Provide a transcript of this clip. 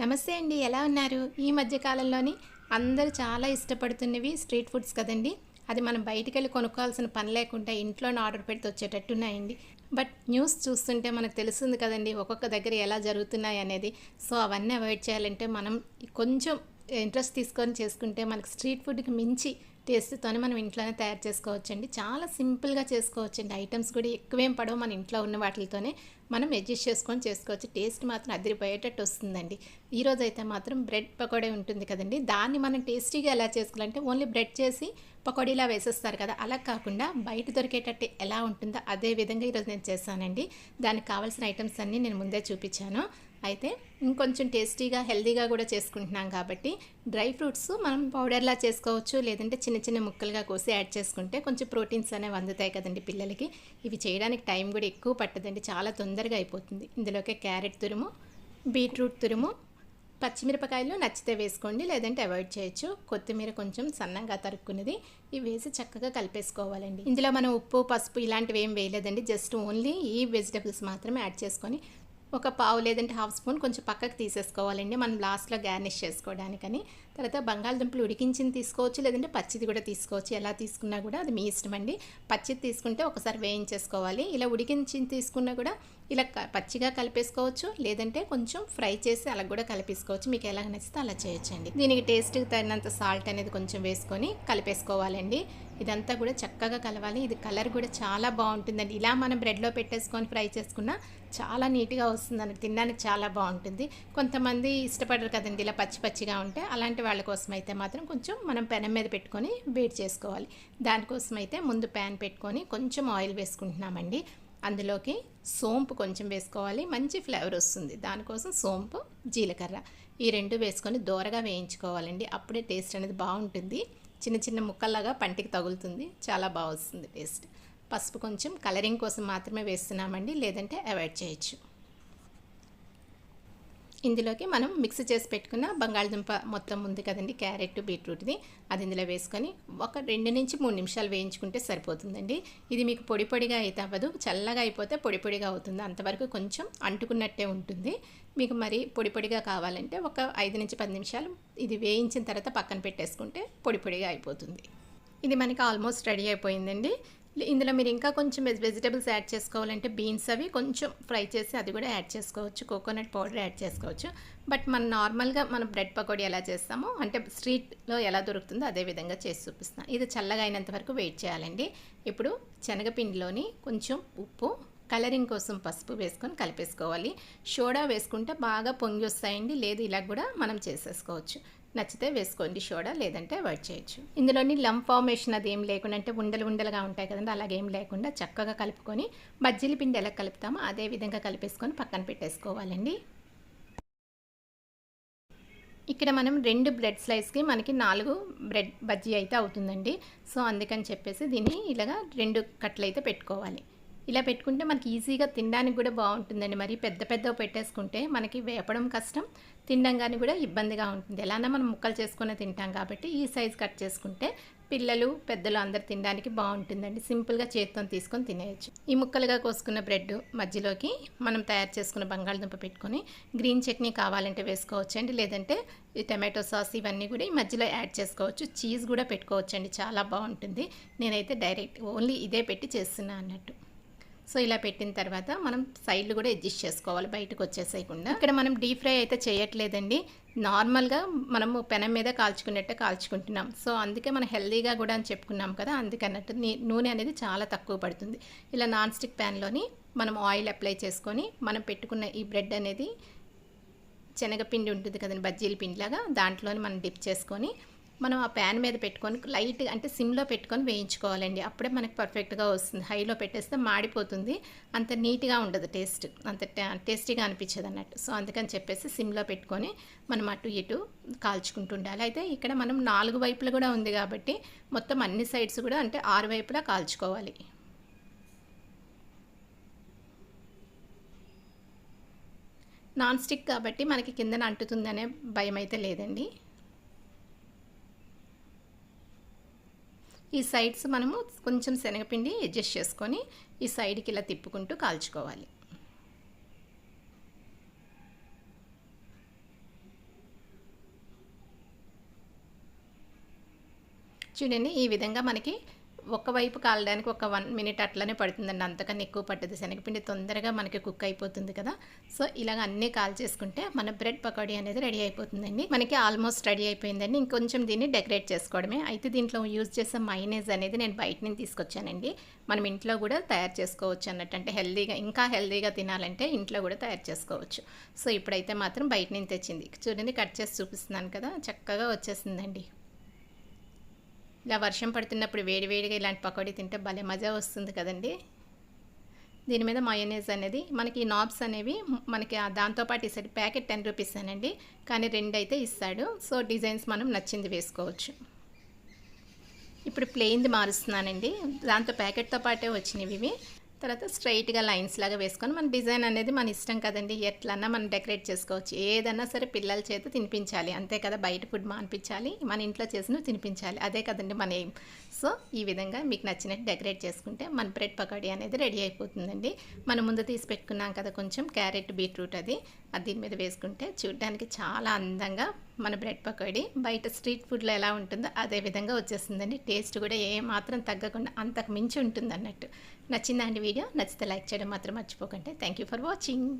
నమస్తే అండి ఎలా ఉన్నారు? ఈ మధ్య కాలంలోని అందరూ చాలా ఇష్టపడుతున్నవి స్ట్రీట్ ఫుడ్స్ కదండి. అది మనం బయటికి వెళ్ళి కొనుక్కోవాల్సిన పని లేకుండా ఇంట్లోనే ఆర్డర్ పెడితే వచ్చేటట్టున్నాయండి బట్ న్యూస్ చూస్తుంటే మనకు తెలుస్తుంది కదండి ఒక్కొక్క దగ్గర ఎలా జరుగుతున్నాయి అనేది. సో అవన్నీ అవాయిడ్ చేయాలంటే మనం కొంచెం ఇంట్రెస్ట్ తీసుకొని చేసుకుంటే మనకి స్ట్రీట్ ఫుడ్కి మించి టేస్ట్తోనే మనం ఇంట్లోనే తయారు చేసుకోవచ్చండి. చాలా సింపుల్గా చేసుకోవచ్చండి. ఐటమ్స్ కూడా ఎక్కువేం పడవు మన ఇంట్లో ఉన్న వాటితోనే మనం అడ్జస్ట్ చేసుకొని చేసుకోవచ్చు. టేస్ట్ మాత్రం అదిరిపోయేటట్టు వస్తుందండి. ఈరోజు అయితే మాత్రం బ్రెడ్ పకోడీ ఉంటుంది కదండి. దాన్ని మనం టేస్టీగా ఎలా చేసుకోవాలంటే ఓన్లీ బ్రెడ్ చేసి పకోడీలా వేసేస్తారు కదా. అలా కాకుండా బయట దొరికేటట్టు ఎలా ఉంటుందో అదే విధంగా ఈరోజు నేను చేశానండి. దానికి కావాల్సిన ఐటమ్స్ అన్నీ నేను ముందే చూపించాను. అయితే ఇంకొంచెం టేస్టీగా హెల్దీగా కూడా చేసుకుంటున్నాం కాబట్టి డ్రై ఫ్రూట్స్ మనం పౌడర్లా చేసుకోవచ్చు లేదంటే చిన్న చిన్న ముక్కలుగా కోసి యాడ్ చేసుకుంటే కొంచెం ప్రోటీన్స్ అనేవి అందుతాయి కదండి పిల్లలకి. ఇవి చేయడానికి టైం కూడా ఎక్కువ పట్టదండి చాలా తొందరగా అయిపోతుంది. ఇందులోకే క్యారెట్ తురుము బీట్రూట్ తురుము పచ్చిమిరపకాయలు నచ్చితే వేసుకోండి లేదంటే అవాయిడ్ చేయొచ్చు. కొత్తిమీర కొంచెం సన్నంగా తరుక్కున్నది ఇవి వేసి చక్కగా కలిపేసుకోవాలండి. ఇందులో మనం ఉప్పు పసుపు ఇలాంటివి ఏం వేయలేదండి జస్ట్ ఓన్లీ ఈ వెజిటబుల్స్ మాత్రమే యాడ్ చేసుకొని ఒక పావు లేదంటే హాఫ్ స్పూన్ కొంచెం పక్కకు తీసేసుకోవాలండి. మనం లాస్ట్లో గార్నిష్ చేసుకోవడానికని. తర్వాత బంగాళదుంపలు ఉడికించింది తీసుకోవచ్చు లేదంటే పచ్చిది కూడా తీసుకోవచ్చు. ఎలా తీసుకున్నా కూడా అది మీ ఇష్టం అండి. పచ్చిది తీసుకుంటే ఒకసారి వేయించేసుకోవాలి. ఇలా ఉడికించింది తీసుకున్నా కూడా ఇలా పచ్చిగా కలిపేసుకోవచ్చు లేదంటే కొంచెం ఫ్రై చేసి అలా కూడా కలిపేసుకోవచ్చు. మీకు ఎలా నచ్చితే అలా చేయొచ్చండి. దీనికి టేస్ట్కి తగినంత సాల్ట్ అనేది కొంచెం వేసుకొని కలిపేసుకోవాలండి. ఇదంతా కూడా చక్కగా కలవాలి. ఇది కలర్ కూడా చాలా బాగుంటుందండి. ఇలా మనం బ్రెడ్లో పెట్టేసుకొని ఫ్రై చేసుకున్నా చాలా నీట్గా వస్తుందండి తినడానికి చాలా బాగుంటుంది. కొంతమంది ఇష్టపడరు కదండి ఇలా పచ్చి పచ్చిగా ఉంటే. అలాంటి వాళ్ళ కోసం అయితే మాత్రం కొంచెం మనం పెనం మీద పెట్టుకొని వేడి చేసుకోవాలి. దానికోసం అయితే ముందు ప్యాన్ పెట్టుకొని కొంచెం ఆయిల్ వేసుకుంటున్నామండి. అందులోకి సోంపు కొంచెం వేసుకోవాలి. మంచి ఫ్లేవర్ వస్తుంది. దానికోసం సోంపు జీలకర్ర ఈ రెండు వేసుకొని దూరగా వేయించుకోవాలండి. అప్పుడే టేస్ట్ అనేది బాగుంటుంది. చిన్న చిన్న ముక్కల్లాగా పంటికి తగులుతుంది. చాలా బాగా వస్తుంది టేస్ట్. పసుపు కొంచెం కలరింగ్ కోసం మాత్రమే వేస్తున్నామండి. లేదంటే అవాయిడ్ చేయొచ్చు. ఇందులోకి మనం మిక్స్ చేసి పెట్టుకున్న బంగాళదుంప మొత్తం ఉంది కదండి క్యారెట్ బీట్రూట్ది అది ఇందులో వేసుకొని ఒక రెండు నుంచి మూడు నిమిషాలు వేయించుకుంటే సరిపోతుందండి. ఇది మీకు పొడి పొడిగా అయితే అవ్వదు. చల్లగా అయిపోతే పొడి పొడిగా అవుతుంది. అంతవరకు కొంచెం అంటుకున్నట్టే ఉంటుంది. మీకు మరి పొడి పొడిగా కావాలంటే ఒక ఐదు నుంచి పది నిమిషాలు ఇది వేయించిన తర్వాత పక్కన పెట్టేసుకుంటే పొడి పొడిగా అయిపోతుంది. ఇది మనకి ఆల్మోస్ట్ రెడీ అయిపోయిందండి. ఇందులో మీరు ఇంకా కొంచెం వెజిటేబుల్స్ యాడ్ చేసుకోవాలంటే బీన్స్ అవి కొంచెం ఫ్రై చేసి అది కూడా యాడ్ చేసుకోవచ్చు. కోకోనట్ పౌడర్ యాడ్ చేసుకోవచ్చు. బట్ మనం నార్మల్గా మనం బ్రెడ్ పకోడీ ఎలా చేస్తామో అంటే స్ట్రీట్లో ఎలా దొరుకుతుందో అదే విధంగా చేసి చూపిస్తాను. ఇది చల్లగా అయినంత వరకు వెయిట్ చేయాలండి. ఇప్పుడు శనగపిండిలోని కొంచెం ఉప్పు కలరింగ్ కోసం పసుపు వేసుకొని కలిపేసుకోవాలి. సోడా వేసుకుంటే బాగా పొంగి వస్తాయండి. లేదు ఇలా కూడా మనం చేసేసుకోవచ్చు. నచ్చితే వేసుకోండి సోడా లేదంటే అవాయిడ్ చేయొచ్చు. ఇందులోని లం ఫార్మేషన్ అది ఏం లేకుండా అంటే ఉండలు ఉండలుగా ఉంటాయి కదండి అలాగేం లేకుండా చక్కగా కలుపుకొని బజ్జీల పిండి ఎలా కలుపుతామో అదే విధంగా కలిపేసుకొని పక్కన పెట్టేసుకోవాలండి. ఇక్కడ మనం రెండు బ్రెడ్ స్లైస్కి మనకి నాలుగు బ్రెడ్ బజ్జీ అయితే అవుతుందండి. సో అందుకని చెప్పేసి దీన్ని ఇలాగా రెండు కట్లు అయితే పెట్టుకోవాలి. ఇలా పెట్టుకుంటే మనకి ఈజీగా తినడానికి కూడా బాగుంటుందండి. మరి పెద్ద పెద్దవి పెట్టేసుకుంటే మనకి వేపడం కష్టం తినడం కానీ కూడా ఇబ్బందిగా ఉంటుంది. ఎలానా మనం ముక్కలు చేసుకుని తింటాం కాబట్టి ఈ సైజ్ కట్ చేసుకుంటే పిల్లలు పెద్దలు అందరు తినడానికి బాగుంటుందండి. సింపుల్గా చేతితో తీసుకొని తినేయచ్చు. ఈ ముక్కలుగా కోసుకున్న బ్రెడ్ మధ్యలోకి మనం తయారు చేసుకున్న బంగాళదుంప పెట్టుకొని గ్రీన్ చట్నీ కావాలంటే వేసుకోవచ్చు అండి లేదంటే ఈ టమాటో సాస్ ఇవన్నీ కూడా ఈ మధ్యలో యాడ్ చేసుకోవచ్చు. చీజ్ కూడా పెట్టుకోవచ్చండి. చాలా బాగుంటుంది. నేనైతే డైరెక్ట్ ఓన్లీ ఇదే పెట్టి చేస్తున్నా అన్నట్టు. సో ఇలా పెట్టిన తర్వాత మనం సైడ్లు కూడా అడ్జస్ట్ చేసుకోవాలి బయటకు వచ్చేసేయకుండా. ఇక్కడ మనం డీప్ ఫ్రై అయితే చేయట్లేదండి. నార్మల్గా మనము పెనం మీద కాల్చుకున్నట్టే కాల్చుకుంటున్నాం. సో అందుకే మనం హెల్దీగా కూడా అని చెప్పుకున్నాం కదా అందుకన్నట్టు నూనె అనేది చాలా తక్కువ పడుతుంది. ఇలా నాన్ స్టిక్ ప్యాన్లోని మనం ఆయిల్ అప్లై చేసుకొని మనం పెట్టుకున్న ఈ బ్రెడ్ అనేది శనగపిండి ఉంటుంది కదండి బజ్జీల పిండిలాగా దాంట్లోని మనం డిప్ చేసుకొని మనం ఆ ప్యాన్ మీద పెట్టుకొని లైట్ అంటే సిమ్లో పెట్టుకొని వేయించుకోవాలండి. అప్పుడే మనకి పర్ఫెక్ట్గా వస్తుంది. హైలో పెట్టేస్తే మాడిపోతుంది. అంత నీట్గా ఉండదు టేస్ట్ అంత టేస్టీగా అనిపించదు అన్నట్టు. సో అందుకని చెప్పేసి సిమ్లో పెట్టుకొని మనం అటు ఇటు కాల్చుకుంటూ ఉండాలి. అయితే ఇక్కడ మనం నాలుగు వైపులు కూడా ఉంది కాబట్టి మొత్తం అన్ని సైడ్స్ కూడా అంటే ఆరు వైపులా కాల్చుకోవాలి. నాన్ స్టిక్ కాబట్టి మనకి కిందన అంటుతుందనే భయం అయితే లేదండి. ఈ సైడ్స్ మనము కొంచెం శనగపిండి అడ్జస్ట్ చేసుకొని ఈ సైడ్కి ఇలా తిప్పుకుంటూ కాల్చుకోవాలి. చూడండి ఈ విధంగా మనకి ఒకవైపు కాలడానికి ఒక వన్ మినిట్ అట్లనే పడుతుందండి. అంతకన్నా ఎక్కువ పట్టదు. శనగపిండి తొందరగా మనకి కుక్ అయిపోతుంది కదా. సో ఇలాగ అన్నీ కాల్ చేసుకుంటే మన బ్రెడ్ పకోడీ అనేది రెడీ అయిపోతుందండి. మనకి ఆల్మోస్ట్ రెడీ అయిపోయిందండి. ఇంకొంచెం దీన్ని డెకరేట్ చేసుకోవడమే. అయితే దీంట్లో యూజ్ చేసే మైనేజ్ అనేది నేను బయట నుంచి తీసుకొచ్చానండి. మనం ఇంట్లో కూడా తయారు చేసుకోవచ్చు అన్నట్టు. అంటే హెల్దీగా ఇంకా హెల్దీగా తినాలంటే ఇంట్లో కూడా తయారు చేసుకోవచ్చు. సో ఇప్పుడైతే మాత్రం బయట నుంచి తెచ్చింది. చూడండి కట్ చేసి చూపిస్తున్నాను కదా. చక్కగా వచ్చేసిందండి. ఇలా వర్షం పడుతున్నప్పుడు వేడివేడిగా ఇలాంటి పకోడీ తింటే భలే మజా వస్తుంది కదండి. దీని మీద మయోనేజ్ అనేది మనకి ఈ నాబ్స్ అనేవి మనకి ఆ దాంతోపాటు ఇస్తాడు. ప్యాకెట్ టెన్ రూపీస్ అనండి. కానీ రెండు అయితే ఇస్తాడు. సో డిజైన్స్ మనం నచ్చింది వేసుకోవచ్చు. ఇప్పుడు ప్లెయిన్ది మారుస్తున్నానండి. దాంతో ప్యాకెట్తో పాటే వచ్చినవి ఇవి. తర్వాత స్ట్రైట్గా లైన్స్ లాగా వేసుకొని మన డిజైన్ అనేది మన ఇష్టం కదండి. ఎట్లన్నా మనం డెకరేట్ చేసుకోవచ్చు. ఏదన్నా సరే పిల్లల చేత తినిపించాలి. అంతే కదా బయట ఫుడ్ మానిపించాలి. మన ఇంట్లో చేసిన తినిపించాలి. అదే కదండి మన ఎయిమ్. సో ఈ విధంగా మీకు నచ్చినట్టు డెకరేట్ చేసుకుంటే మన బ్రెడ్ పకోడీ అనేది రెడీ అయిపోతుందండి. మనం ముందు తీసి పెట్టుకున్నాం కదా కొంచెం క్యారెట్ బీట్రూట్ అది. అది దీని మీద వేసుకుంటే చూడడానికి చాలా అందంగా మన బ్రెడ్ పకోడీ బయట స్ట్రీట్ ఫుడ్లో ఎలా ఉంటుందో అదే విధంగా వచ్చేస్తుందండి. టేస్ట్ కూడా ఏ మాత్రం తగ్గకుండా అంతకు మించి ఉంటుంది అన్నట్టు నచ్చిందా అండి వీడియో? నచ్చితే లైక్ చేయడం మాత్రం మర్చిపోకండి. Thank you for watching